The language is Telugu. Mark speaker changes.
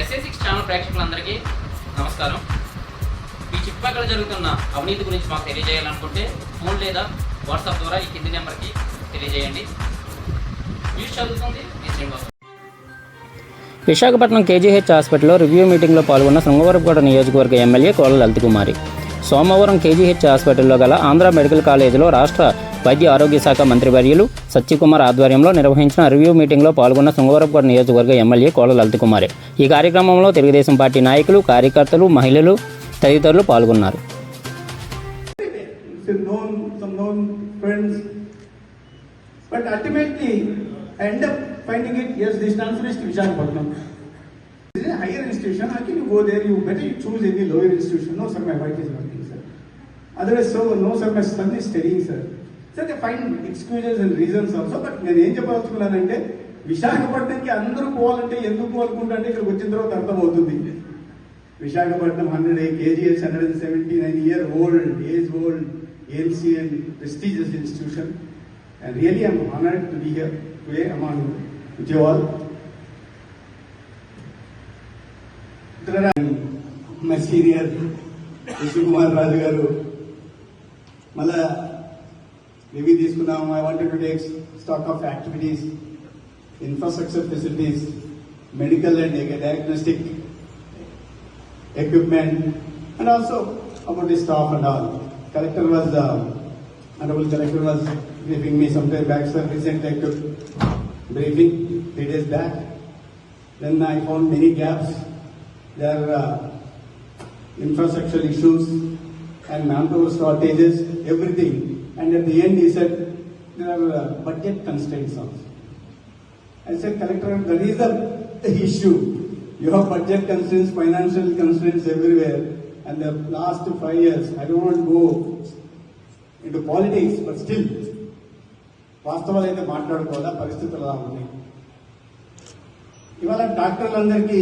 Speaker 1: ఎస్ఏ సిక్స్ ఛానల్ ప్రేక్షకులందరికీ నమస్కారం. మీ చుట్టుపక్కల జరుగుతున్న అవినీతి గురించి మాకు తెలియజేయాలనుకుంటే ఫోన్ లేదా వాట్సాప్ ద్వారా ఈ కింది నెంబర్కి తెలియజేయండి. న్యూస్ చదువుతుంది మీ శ్రీనివాస్
Speaker 2: విశాఖపట్నం కేజీహెచ్ హాస్పిటల్లో రివ్యూ మీటింగ్లో పాల్గొన్న శృంగవరపుకోట నియోజకవర్గ ఎమ్మెల్యే కోళ్ళ లలితకుమారి. సోమవారం కేజీహెచ్ హాస్పిటల్లో గల ఆంధ్ర మెడికల్ కాలేజీలో రాష్ట్ర వైద్య ఆరోగ్య శాఖ మంత్రి వర్యులు సత్యకుమార్ ఆధ్వర్యంలో నిర్వహించిన రివ్యూ మీటింగ్లో పాల్గొన్న సుంగవరపుడ నియోజకవర్గ ఎమ్మెల్యే కోల లలిత్కుమారే. ఈ కార్యక్రమంలో తెలుగుదేశం పార్టీ నాయకులు కార్యకర్తలు మహిళలు తదితరులు పాల్గొన్నారు.
Speaker 3: సరే fine excuses and reasons also but నేను ఏం చెప్పదలుచుకున్నానంటే విశాఖపట్నంకి అందరూ పోవాలంటే ఎందుకు పోలుకుంటా అంటే ఇక్కడికి వచ్చిన తర్వాత అర్థమవుతుంది. Visakhapatnam hundred eight KGS hundred and seventy nine year old and age old ancient prestigious institution. And really I'm honoured to be here today Aman విజయవాల్ మా సీనియర్ విష్ణుకుమార్ రాజు గారు మళ్ళా రివ్యూ తీసుకున్నాము I wanted to take stock of activities infrastructure facilities medical and diagnostic equipment and also about the staff and all. Collector was, uh, Honorable Collector was briefing me sometime back, sir, recently I took briefing three days back. Then I found many gaps. There are uh, infrastructure issues and manpower shortages, everything. And at the end he said, there are uh, budget constraints also. I said, Collector, that is the issue. You have budget constraints, financial constraints everywhere. And the last five years, I don't want to go into politics, but still, వాస్తవాలు అయితే మాట్లాడుకోవాలా పరిస్థితులు అలా ఉన్నాయి ఇవాళ డాక్టర్లందరికీ